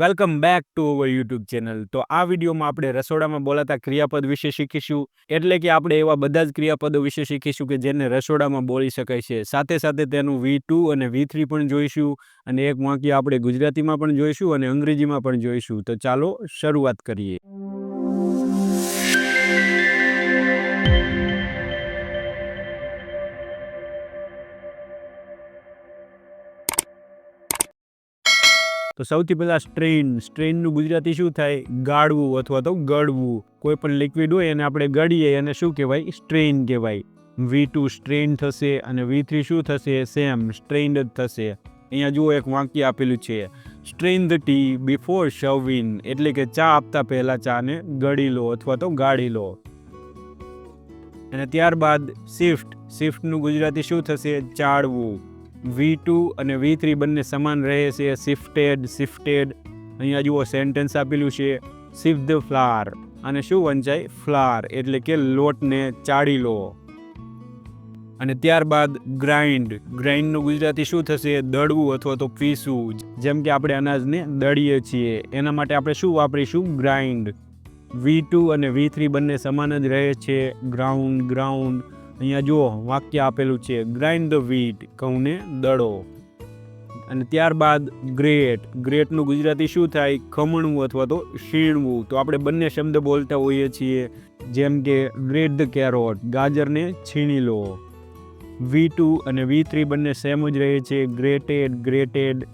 Welcome back to our YouTube channel. તો આ વિડીયોમાં આપણે રસોડામાં બોલાતા ક્રિયાપદ વિશે શીખીશું. એટલે કે આપણે એવા બધા જ ક્રિયાપદો વિશે શીખીશું કે જેને રસોડામાં બોલી શકાય છે. સાથે સાથે તેનું વી ટુ અને વી થ્રી પણ જોઈશું અને એક વાંકી આપણે ગુજરાતીમાં પણ જોઈશું અને અંગ્રેજીમાં પણ જોઈશું. તો ચાલો શરૂઆત કરીએ. તો સૌથી પહેલાં સ્ટ્રેઇન, સ્ટ્રેઇનનું ગુજરાતી શું થાય? ગાળવું અથવા તો ગળવું. કોઈ પણ લિક્વિડ હોય એને આપણે ગળીએ, એને શું કહેવાય? સ્ટ્રેઇન કહેવાય. વી ટુ સ્ટ્રેઇન થશે અને વી થ્રી શું થશે? સેમ સ્ટ્રેઇન્ડ જ થશે. અહીંયા જુઓ એક વાક્ય આપેલું છે. Strain the tea before serving એટલે કે ચા આપતા પહેલાં ચાને ગળી લો અથવા તો ગાળી લો. અને ત્યારબાદ શિફ્ટ શિફ્ટનું ગુજરાતી શું થશે? ચાળવું. વી ટુ અને વી થ્રી બંને સમાન રહે છે. શિફ્ટેડ શિફ્ટેડ અહીંયા જુઓ સેન્ટેન્સ આપેલું છે. શિફ્ટ ધ ફ્લાર અને શું વંચાય? ફ્લાર એટલે કે લોટને ચાળી લો. અને ત્યારબાદ ગ્રાઇન્ડ ગ્રાઇન્ડનું ગુજરાતી શું થશે? દળવું અથવા તો પીસવું. જેમ કે આપણે અનાજને દળીએ છીએ. એના માટે આપણે શું વાપરીશું? ગ્રાઇન્ડ વી ટુ અને વી થ્રી બંને સમાન જ રહે છે. ગ્રાઉન્ડ ગ્રાઉન્ડ અહીંયા જુઓ, વાક્ય આપેલું છે ગ્રાઇન્ડ ધ વીટ ઘઉંને દળો. અને ત્યારબાદ ગ્રેટ ગ્રેટનું ગુજરાતી શું થાય? ખમણવું અથવા તો શીણવું તો આપણે બંને શબ્દ બોલતા હોઈએ છીએ, જેમ કે ગ્રેટ ધ કેરોટ ગાજરને છીણી લો. વી ટુ અને વી થ્રી બંને સેમ જ રહે છે ગ્રેટેડ ગ્રેટેડ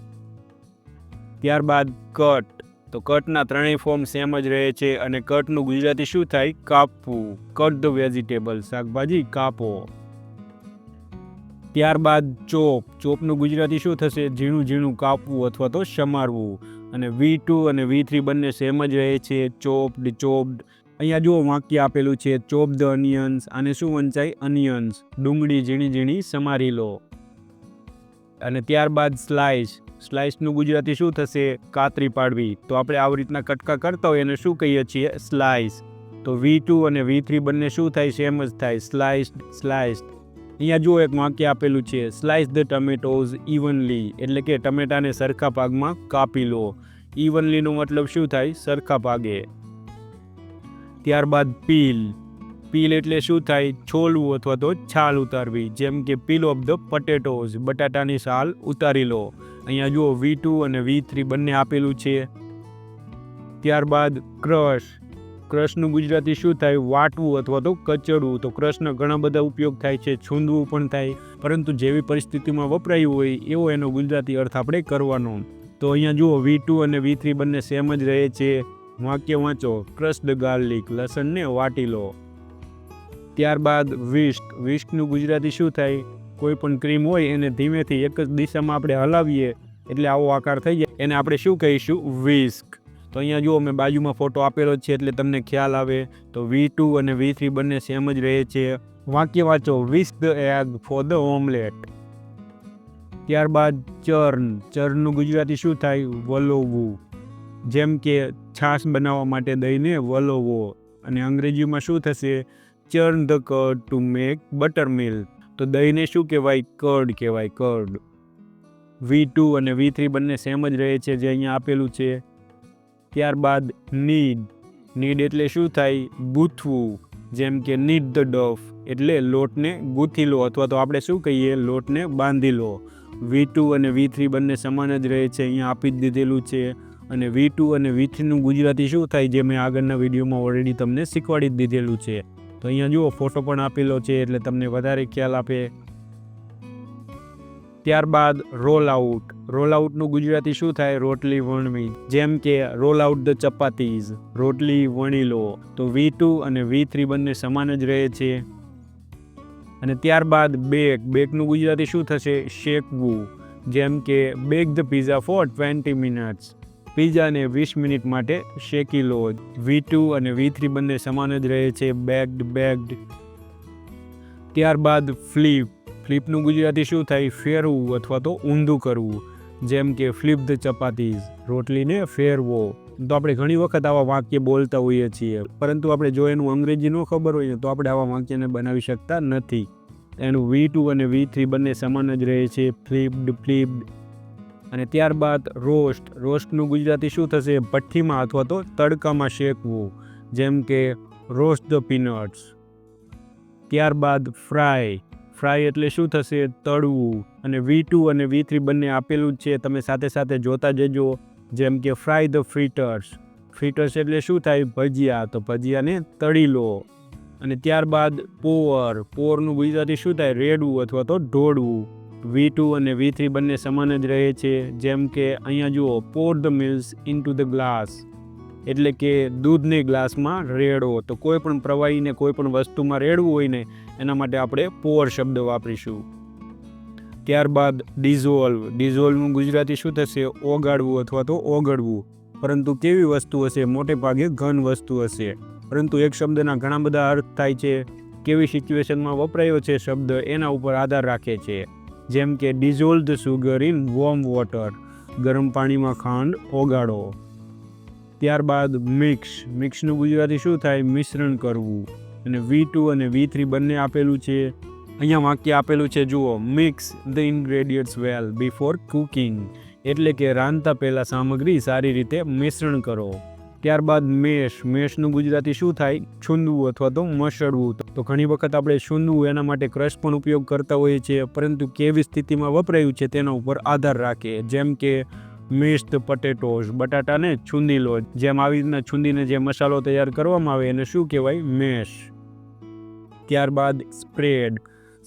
ત્યારબાદ કટ તો કટના ત્રણેય ફોર્મ સેમ જ રહે છે અને કટનું ગુજરાતી શું થાય? કાપવું. કટ ધ વેજીટેબલ શાકભાજી કાપો. ત્યારબાદ ચોપ. ચોપનું ગુજરાતી શું થશે? ઝીણું ઝીણું કાપવું અથવા તો સમારવું. અને વી ટુ અને વી થ્રી બંને સેમ જ રહે છે. Chopped chopped. અહીંયા જુઓ વાક્ય આપેલું છે. Chop the onions. અને શું વંચાય? અનિયન્સ. ડુંગળી ઝીણી ઝીણી સમારી લો. અને ત્યારબાદ સ્લાઇસ સ્લાઇસનું ગુજરાતી શું થશે? કાતરી પાડવી. તો આપણે આવી રીતના કટકા કરતા હોય એને શું કહીએ છીએ? સ્લાઇસ. તો વી ટુ અને વી થ્રી બંને શું થાય સેમ જ થાય. Slice slice. અહીંયા જુઓ એક વાક્ય આપેલું છે. સ્લાઇસ ધ ટમેટોઝ ઇવનલી એટલે કે ટમેટાને સરખા ભાગમાં કાપી લો. ઇવનલીનો મતલબ શું થાય? સરખા ભાગે. ત્યારબાદ પીલ પીલ એટલે શું થાય? છોલવું અથવા તો છાલ ઉતારવી. જેમ કે પીલ ઓફ ધ પટેટોઝ બટાટાની છાલ ઉતારી લો. અહીંયા જુઓ વી ટુ અને વી થ્રી બંને આપેલું છે. ત્યારબાદ ક્રશ. ક્રશનું ગુજરાતી શું થાય? વાટવું અથવા તો કચડવું. તો ક્રશનો ઘણા બધા ઉપયોગ થાય છે. છૂંદવું પણ થાય. પરંતુ જેવી પરિસ્થિતિમાં વપરાયું હોય, એવો એનો ગુજરાતી અર્થ આપણે કરવાનો. તો અહીંયા જુઓ વી ટુ અને વી થ્રી બંને સેમ જ રહે છે. વાક્ય વાંચો. Crush garlic. લસણને વાટી લો. ત્યારબાદ વિસ્ક વિસ્કનું ગુજરાતી શું થાય? કોઈ પણ ક્રીમ હોય એને ધીમેથી એક જ દિશામાં આપણે હલાવીએ, એટલે આવો આકાર થઈ જાય. એને આપણે શું કહીશું? વિસ્ક તો અહીંયા જુઓ, મેં બાજુમાં ફોટો આપેલો છે, એટલે તમને ખ્યાલ આવે. તો વી ટુ અને વી થ્રી બંને સેમ જ રહે છે. વાક્ય વાંચો. Whisk the egg for the omelette ત્યારબાદ ચર્ન. ચર્નનું ગુજરાતી શું થાય? વલોવવું જેમ કે, છાશ બનાવવા માટે દહીંને વલોવો. અને અંગ્રેજીમાં શું થશે? Churn the curd to make buttermilk તો દહીંને શું કહેવાય? કર્ડ કહેવાય કર્ડ વી ટુ અને વી થ્રી બંને સેમ જ રહે છે, જે અહીંયા આપેલું છે. ત્યારબાદ નીડ નીડ એટલે શું થાય? ગૂંથવું. જેમ કે નીડ ધ ડફ એટલે લોટને ગૂંથી લો, અથવા તો આપણે શું કહીએ? લોટને બાંધી લો. વી ટુ અને વી થ્રી બંને સમાન જ રહે છે, અહીંયા આપી જ દીધેલું છે. અને વી ટુ અને વી થ્રીનું ગુજરાતી શું થાય? જે મેં આગળના વિડીયોમાં ઓલરેડી તમને શીખવાડી જ દીધેલું છે. તો અહીંયા જુઓ ફોટો પણ આપેલો છે એટલે તમને વધારે ખ્યાલ આપે. ત્યારબાદ રોલ આઉટ રોલ આઉટનું ગુજરાતી શું થાય? રોટલી વણવી. જેમ કે રોલ આઉટ ધ ચપાતીઝ રોટલી વણી લો. તો વી ટુ અને વી થ્રી બંને સમાન જ રહે છે. અને ત્યારબાદ બેક બેકનું ગુજરાતી શું થશે? શેકવું. જેમ કે bake the pizza for twenty minutes પીઝાને વીસ મિનિટ માટે શેકી લો. વી ટુ અને વી થ્રી બંને સમાન જ રહે છે, બેગ્ડ બેગ્ડ. ત્યારબાદ ફ્લિપ. ફ્લિપનું ગુજરાતી શું થાય? ફેરવું અથવા તો ઊંધું કરવું. જેમ કે ફ્લિપ ધ ચપાતીઝ. રોટલીને ફેરવો. તો આપણે ઘણી વખત આવા વાક્ય બોલતા હોઈએ છીએ, પરંતુ આપણે જો એનું અંગ્રેજી ન ખબર હોય તો આપણે આવા વાક્યને બનાવી શકતા નથી. એનું વી ટુ અને વી થ્રી બંને સમાન જ રહે છે. ફ્લિપ્ડ ફ્લિપ્ડ. અને ત્યારબાદ રોસ્ટ. રોસ્ટનું ગુજરાતી શું થશે? ભઠ્ઠીમાં અથવા તો તડકામાં શેકવું. જેમ કે, રોસ્ટ ધ પીનટ્સ. ત્યારબાદ ફ્રાય. ફ્રાય એટલે શું થશે? તળવું. અને વી ટુ અને વી થ્રી બંને આપેલું જ છે. તમે સાથે સાથે જોતા જજો. જેમ કે, ફ્રાય ધ ફ્રીટર્સ. ફ્રીટર્સ એટલે શું થાય? ભજીયા. તો ભજીયાને તળી લો. અને ત્યારબાદ પોર. પોરનું ગુજરાતી શું થાય? રેડવું અથવા તો ઢોળવું. વી ટુ અને વી થ્રી બંને સમાન જ રહે છે. જેમ કે અહીંયા જુઓ pour the milk into the glass એટલે કે દૂધને ગ્લાસમાં રેડવો. તો કોઈ પણ પ્રવાહીને, કોઈ પણ વસ્તુમાં રેડવું હોય ને, એના માટે આપણે પોર શબ્દ વાપરીશું. ત્યારબાદ ડિઝોલ્વ ડિઝોલ્વનું ગુજરાતી શું થશે? ઓગાળવું અથવા તો ઓગળવું. પરંતુ કેવી વસ્તુ હશે? મોટે ભાગે ઘન વસ્તુ હશે. પરંતુ એક શબ્દના ઘણા બધા અર્થ થાય છે. કેવી સિચ્યુએશનમાં વપરાયો છે શબ્દ? એના ઉપર આધાર રાખે છે. જેમ કે dissolve sugar in warm water ગરમ પાણીમાં ખાંડ ઓગાળો. ત્યારબાદ મિક્સ. મિક્સનું ગુજરાતી શું થાય? મિશ્રણ કરવું. અને વી ટુ અને વી થ્રી બંને આપેલું છે. અહીંયા વાક્ય આપેલું છે, જુઓ. Mix the ingredients well before cooking એટલે કે રાંધતા પહેલાં સામગ્રી સારી રીતે મિશ્રણ કરો. ત્યારબાદ મેષ. મેષનું ગુજરાતી શું થાય? છૂંદવું અથવા તો મસળવું. તો ઘણી વખત આપણે છૂંદવું એના માટે ક્રશ પણ ઉપયોગ કરતા હોઈએ છીએ, પરંતુ કેવી સ્થિતિમાં વપરાયું છે તેના ઉપર આધાર રાખે. જેમ કે મિસ્ડ પટેટોસ બટાટાને છૂંદી લો જેમ આવી રીતના છૂંદીને જે મસાલો તૈયાર કરવામાં આવે એને શું કહેવાય? મેશ. ત્યારબાદ સ્પ્રેડ.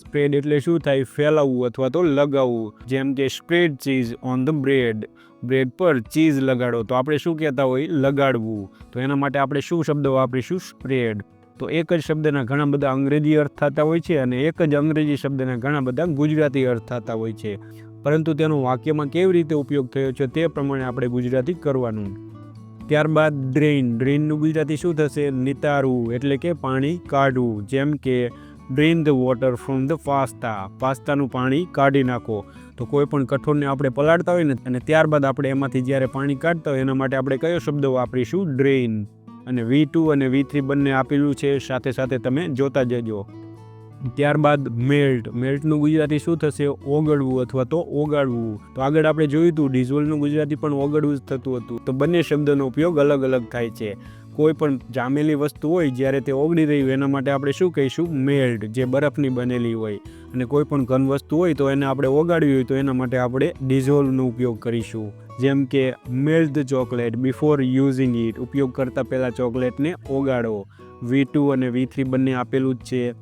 સ્પ્રેડ એટલે શું થાય? ફેલાવવું અથવા તો લગાવવું. જેમ કે spread cheese on the bread. Bread પર ચીઝ લગાડો. તો આપણે શું કહેતા હોય? લગાડવું. તો એના માટે આપણે શું શબ્દ વાપરીશું? સ્પ્રેડ. તો એક જ શબ્દના ઘણા બધા અંગ્રેજી અર્થ થતા હોય છે અને એક જ અંગ્રેજી શબ્દના ઘણા બધા ગુજરાતી અર્થ થતા હોય છે. પરંતુ તેનો વાક્યમાં કેવી રીતે ઉપયોગ થયો છે તે પ્રમાણે આપણે ગુજરાતી કરવાનું. ત્યારબાદ ડ્રેઇન. ડ્રેઇનનું ગુજરાતી શું થશે? નિતારવું એટલે કે પાણી કાઢવું. જેમ કે drain the water from the pasta પાસ્તાનું પાણી કાઢી નાખો. તો કોઈ પણ કઠોળને આપણે પલાળતા હોય ને, અને ત્યારબાદ આપણે એમાંથી જ્યારે પાણી કાઢતા હોય, એના માટે આપણે કયો શબ્દ વાપરીશું? ડ્રેઇન અને વી ટુ અને વી થ્રી બંને આપેલું છે. સાથે સાથે તમે જોતા જજો. ત્યારબાદ મેલ્ટ મેલ્ટનું ગુજરાતી શું થશે? ઓગળવું અથવા તો ઓગાળવું. તો આગળ આપણે જોયું હતું ડીઝલનું ગુજરાતી પણ ઓગળવું જ થતું હતું. તો બંને શબ્દનો ઉપયોગ અલગ અલગ થાય છે. કોઈ પણ જામેલી વસ્તુ હોય જ્યારે તે ઓગળી રહી હોય, એના માટે આપણે શું કહીશું? મેલ્ડ, જે બરફની બનેલી હોય. અને કોઈ પણ ઘન વસ્તુ હોય તો એને આપણે ઓગાળવી હોય તો એના માટે આપણે ડિઝોલ્વનો ઉપયોગ કરીશું. જેમ કે melt the chocolate before using it ઉપયોગ કરતાં પહેલાં ચોકલેટને ઓગાળો. વી ટુ અને વી થ્રી બંને આપેલું જ છે.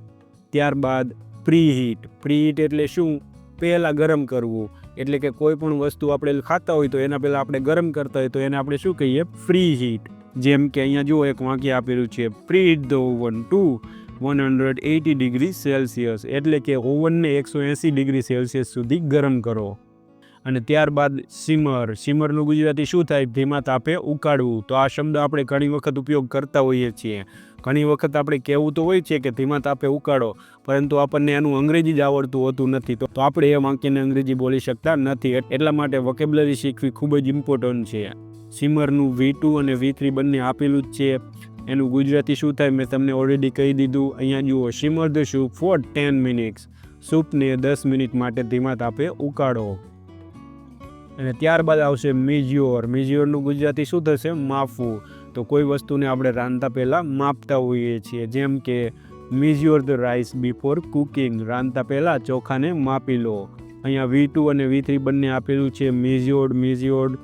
ત્યારબાદ પ્રી હીટ પ્રી હીટ એટલે શું? પહેલાં ગરમ કરવું. એટલે કે કોઈ પણ વસ્તુ આપણે ખાતા હોય તો એના પહેલાં આપણે ગરમ કરતા હોય તો એને આપણે શું કહીએ? ફ્રી હીટ જેમ કે અહીંયા જુઓ, એક વાંકી આપેલું છે preheat the oven to one hundred eighty degree Celsius એટલે કે ઓવનને એકસો એંસી ડિગ્રી સેલ્સિયસ સુધી ગરમ કરો. અને ત્યારબાદ સિમર સિમરનું ગુજરાતી શું થાય? ધીમા તાપે ઉકાળવું. તો આ શબ્દ આપણે ઘણી વખત ઉપયોગ કરતા હોઈએ છીએ. ઘણી વખત આપણે કહેવું તો હોય છે કે ધીમા તાપે ઉકાળો, પરંતુ આપણને એનું અંગ્રેજી જ આવડતું હોતું નથી. તો આપણે એ વાક્યને અંગ્રેજી બોલી શકતા નથી. એટલા માટે વોકેબ્લરી શીખવી ખૂબ જ ઇમ્પોર્ટન્ટ છે. સિમરનું વી ટુ અને વી થ્રી બંને આપેલું જ છે. એનું ગુજરાતી શું થાય મેં તમને ઓલરેડી કહી દીધું. અહીંયા જુઓ, simmer the soup for ten minutes. સૂપને દસ મિનિટ માટે ધીમા તાપે ઉકાળો. અને ત્યારબાદ આવશે મિઝ્યોર મિજ્યોરનું ગુજરાતી શું થશે? માફવું તો કોઈ વસ્તુને આપણે રાંધતા પહેલાં માપતા હોઈએ છીએ. જેમ કે measure the rice before cooking. રાંધતા પહેલાં ચોખાને માપી લો. અહીંયા વી ટુ અને વી થ્રી બંને આપેલું છે. મિઝ્યોર્ડ મિઝ્યોર્ડ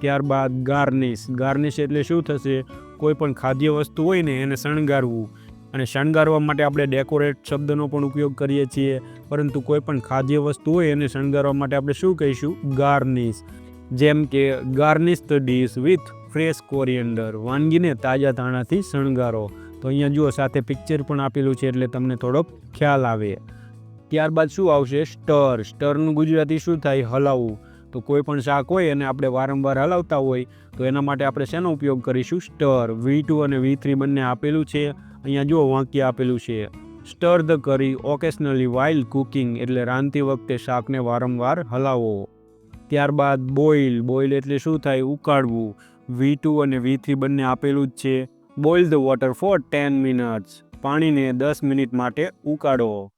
ત્યારબાદ ગાર્નિશ. ગાર્નિશ એટલે શું થશે? કોઈ પણ ખાદ્ય વસ્તુ હોય ને એને શણગારવું. અને શણગારવા માટે આપણે ડેકોરેટ શબ્દનો પણ ઉપયોગ કરીએ છીએ. પરંતુ કોઈ પણ ખાદ્ય વસ્તુ હોય એને શણગારવા માટે આપણે શું કહીશું? ગાર્નિશ. જેમ કે garnish the dish with fresh coriander વાનગીને તાજા ધાણાથી શણગારો. તો અહીંયા જુઓ, સાથે પિક્ચર પણ આપેલું છે એટલે તમને થોડોક ખ્યાલ આવે. ત્યારબાદ શું આવશે? સ્ટર. સ્ટરનું ગુજરાતી શું થાય? હલાવવું તો કોઈ પણ શાક હોય અને આપણે વારંવાર હલાવતા હોય, તો એના માટે આપણે શેનો ઉપયોગ કરીશું? સ્ટર. વી ટુ અને વી થ્રી બંને આપેલું છે. અહીંયા જુઓ, વાંકી આપેલું છે. Stir the curry occasionally while cooking એટલે રાંધતી વખતે શાકને વારંવાર હલાવો. ત્યારબાદ બોઇલ. બોઇલ એટલે શું થાય? ઉકાળવું. વી ટુ અને વી થ્રી બંને આપેલું જ છે. Boil the water for ten minutes. પાણીને દસ મિનિટ માટે ઉકાળો.